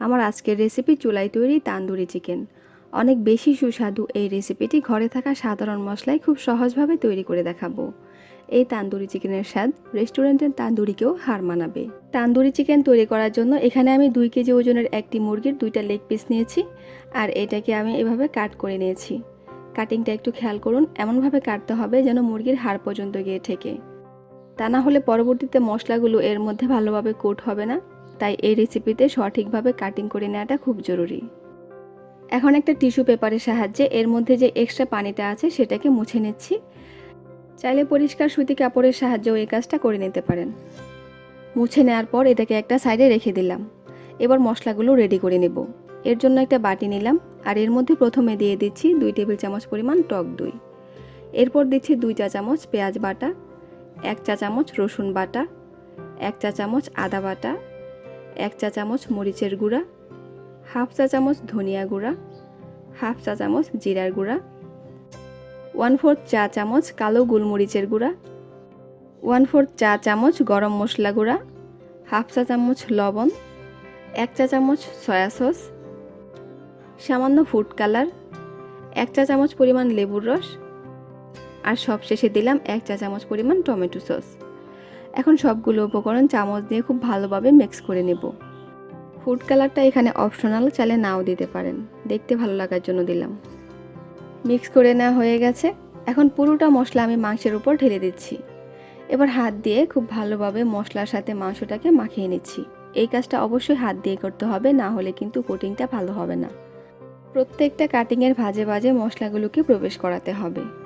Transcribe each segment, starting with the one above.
আমার আজকের রেসিপি চুলায় তৈরি তান্দুরি চিকেন অনেক বেশি সুস্বাদু এই রেসিপিটি ঘরে থাকা সাধারণ মশলায় খুব সহজভাবে তৈরি করে দেখাবো। এই তান্দুরি চিকেনের স্বাদ রেস্টুরেন্টের তান্দুরিকেও হার মানাবে। তান্দুরি চিকেন তৈরি করার জন্য এখানে আমি দুই কেজি ওজনের একটি মুরগির দুইটা লেগ পিস নিয়েছি আর এটাকে আমি এভাবে কাট করে নিয়েছি। কাটিংটা একটু খেয়াল করুন, এমনভাবে কাটতে হবে যেন মুরগির হাড় পর্যন্ত গিয়ে ঠেকে। তা না হলে পরবর্তীতে মশলাগুলো এর মধ্যে ভালোভাবে কোট হবে না। তাই এই রেসিপিতে সঠিকভাবে কাটিং করে নেওয়াটা খুব জরুরি। এখন একটা টিস্যু পেপারের সাহায্যে এর মধ্যে যে এক্সট্রা পানিটা আছে সেটাকে মুছে নিচ্ছি। চাইলে পরিষ্কার সুতি কাপড়ের সাহায্যেও এই কাজটা করে নিতে পারেন। মুছে নেওয়ার পর এটাকে একটা সাইডে রেখে দিলাম। এবার মশলাগুলো রেডি করে নেব। এর জন্য একটা বাটি নিলাম আর এর মধ্যে প্রথমে দিয়ে দিচ্ছি দুই টেবিল চামচ পরিমাণ টক দই। এরপর দিচ্ছি দুই চা চামচ পেঁয়াজ বাটা, এক চা চামচ রসুন বাটা, এক চা চামচ আদা বাটা এক চা চামচ মরিচের গুঁড়া, হাফ চা চামচ ধনিয়া গুঁড়া, হাফ চা চামচ জিরার গুঁড়া ওয়ান ফোর্থ চা চামচ কালো গোলমরিচের গুঁড়া ওয়ান ফোর্থ চা চামচ গরম মশলা গুঁড়া, হাফ চা চামচ লবণ, এক চা চামচ সয়া সস, সামান্য ফুড কালার, এক চা চামচ পরিমাণ লেবুর রস, আর সবশেষে দিলাম এক চা চামচ পরিমাণ টমেটো সস। এখন সবগুলো উপকরণ চামচ দিয়ে খুব ভালোভাবে মিক্স করে নেব। ফুড কালারটা এখানে অপশনাল চালে নাও দিতে পারেন। দেখতে ভালো লাগার জন্য দিলাম। মিক্স করে নেওয়া হয়ে গেছে। এখন পুরোটা মশলা আমি মাংসের উপর ঢেলে দিচ্ছি। এবার হাত দিয়ে খুব ভালোভাবে মশলার সাথে মাংসটাকে মাখিয়ে নিচ্ছি। এই কাজটা অবশ্যই হাত দিয়ে করতে হবে, না হলে কিন্তু কোটিংটা ভালো হবে না। প্রত্যেকটা কাটিংয়ের ভাজে ভাজে মশলাগুলোকে প্রবেশ করাতে হবে।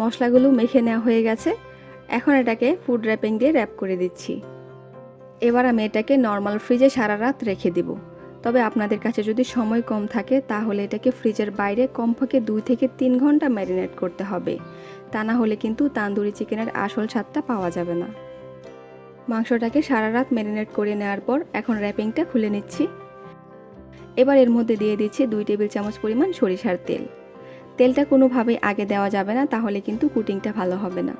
মশলাগুলো মেখে নেওয়া হয়ে গেছে। এখন এটাকে ফুড র্যাপিং দিয়ে র্যাপ করে দিচ্ছি। এবার আমি এটাকে নর্মাল ফ্রিজে সারা রাত রেখে দিব। তবে আপনাদের কাছে যদি সময় কম থাকে, তাহলে এটাকে ফ্রিজের বাইরে কমপক্ষে দুই থেকে তিন ঘণ্টা ম্যারিনেট করতে হবে। তা না হলে কিন্তু তান্দুরি চিকেনের আসল স্বাদটা পাওয়া যাবে না। মাংসটাকে সারা রাত ম্যারিনেট করে নেওয়ার পর এখন র্যাপিংটা খুলে নিচ্ছি। এবার এর মধ্যে দিয়ে দিচ্ছি দুই টেবিল চামচ পরিমাণ সরিষার তেল। তেলটা কোনোভাবেই আগে দেওয়া যাবে না, তাহলে কিন্তু কুটিংটা ভালো হবে না।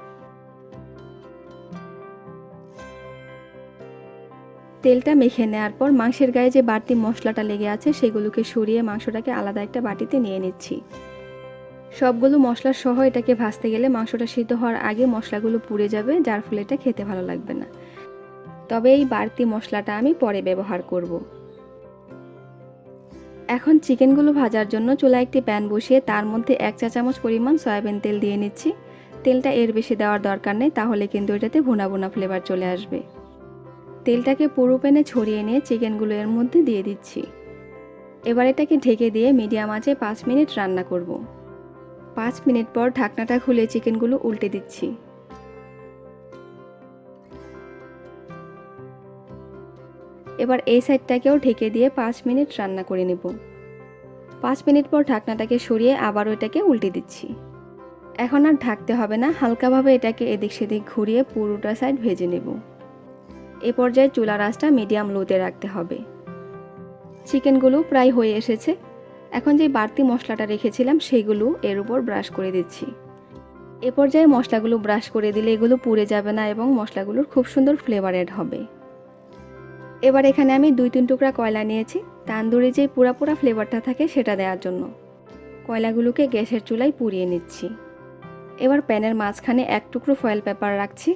তেলটা মেখে নেওয়ার পর মাংসের গায়ে যে বাড়তি মশলাটা লেগে আছে, সেগুলোকে সরিয়ে মাংসটাকে আলাদা একটা বাটিতে নিয়ে নিচ্ছি। সবগুলো মশলা সহ এটাকে ভাজতে গেলে মাংসটা সিদ্ধ হওয়ার আগে মশলাগুলো পুড়ে যাবে, যার ফলে এটা খেতে ভালো লাগবে না। তবে এই বাড়তি মশলাটা আমি পরে ব্যবহার করব। এখন চিকেনগুলো ভাজার জন্য চুলা একটি প্যান বসিয়ে তার মধ্যে এক চা চামচ পরিমাণ সয়াবিন তেল দিয়ে নিচ্ছি। তেলটা এর বেশি দেওয়ার দরকার নেই, তাহলে কিন্তু এটাতে ভুনা ভুনা ফ্লেভার চলে আসবে। তেলটাকে পুরো প্যানে ছড়িয়ে নিয়ে চিকেনগুলো এর মধ্যে দিয়ে দিচ্ছি। এবার এটাকে ঢেকে দিয়ে মিডিয়াম আঁচে পাঁচ মিনিট রান্না করব। পাঁচ মিনিট পর ঢাকনাটা খুলে চিকেনগুলো উল্টে দিচ্ছি। এবার এই সাইডটাকেও ঢেকে দিয়ে পাঁচ মিনিট রান্না করে নেব। পাঁচ মিনিট পর ঢাকনাটাকে সরিয়ে আবারও এটাকে উল্টে দিচ্ছি। এখন আর ঢাকতে হবে না, হালকাভাবে এটাকে এদিক সেদিক ঘুরিয়ে পুরোটা সাইড ভেজে নেব। এ পর্যায়ে চুলার আঁচটা মিডিয়াম লোতে রাখতে হবে। চিকেনগুলো প্রায় হয়ে এসেছে। এখন যে বাড়তি মশলাটা রেখেছিলাম সেইগুলো এর উপর ব্রাশ করে দিচ্ছি। এ পর্যায়ে মশলাগুলো ব্রাশ করে দিলে এগুলো পুড়ে যাবে না এবং মশলাগুলোর খুব সুন্দর ফ্লেভার এড হবে। এবার এখানে আমি দুই তিন টুকরা কয়লা নিয়েছি। তান্দুরি যে পুরা পুরা ফ্লেভারটা থাকে সেটা দেওয়ার জন্য। কয়লাগুলোকে গ্যাসের চুলায় পুড়িয়ে নিচ্ছি। এবার প্যানের মাঝখানে এক টুকরো ফয়েল পেপার রাখছি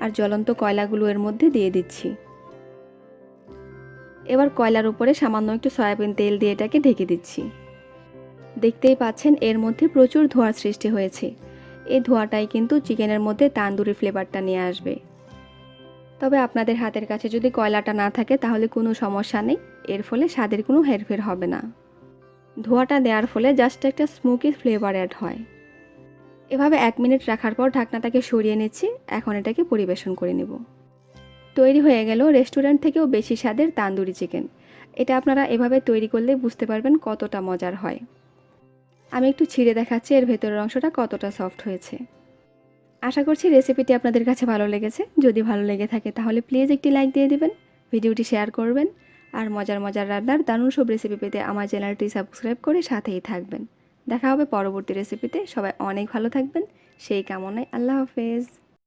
আর জ্বলন্ত কয়লাগুলো এর মধ্যে দিয়ে দিচ্ছি। এবার কয়লার উপরে সামান্য একটু সয়াবিন তেল দিয়ে এটাকে ঢেকে দিচ্ছি। দেখতেই পাচ্ছেন এর মধ্যে প্রচুর ধোঁয়ার সৃষ্টি হয়েছে। এই ধোঁয়াটাই কিন্তু চিকেনের মধ্যে তান্দুরি ফ্লেভারটা নিয়ে আসবে। তবে আপনাদের হাতের কাছে যদি কয়লাটা না থাকে, তাহলে কোনো সমস্যা নেই। এর ফলে স্বাদের কোনো হেরফের হবে না। ধোঁয়াটা দেওয়ার ফলে জাস্ট একটা স্মোকি ফ্লেভার অ্যাড হয়। এভাবে এক মিনিট রাখার পর ঢাকনাটাকে সরিয়ে নিচ্ছি। এখন এটাকে পরিবেশন করে নেব। তৈরি হয়ে গেল রেস্টুরেন্ট থেকেও বেশি স্বাদের তান্দুরি চিকেন। এটা আপনারা এভাবে তৈরি করলে বুঝতে পারবেন কতটা মজার হয়। আমি একটু ছিঁড়ে দেখাচ্ছি, এর ভেতরের অংশটা কতটা সফট হয়েছে। আশা করছি রেসিপিটি আপনাদের কাছে ভালো লেগেছে। যদি ভালো লেগে থাকে তাহলে প্লিজ একটি লাইক দিয়ে দেবেন, ভিডিওটি শেয়ার করবেন, আর মজার মজার রান্নার দারুণ সব রেসিপি পেতে আমার চ্যানেলটি সাবস্ক্রাইব করে সাথেই থাকবেন। দেখা হবে পরবর্তী রেসিপিতে সবাই অনেক ভালো থাকবেন। সেই কামনায় আল্লাহ হাফেজ।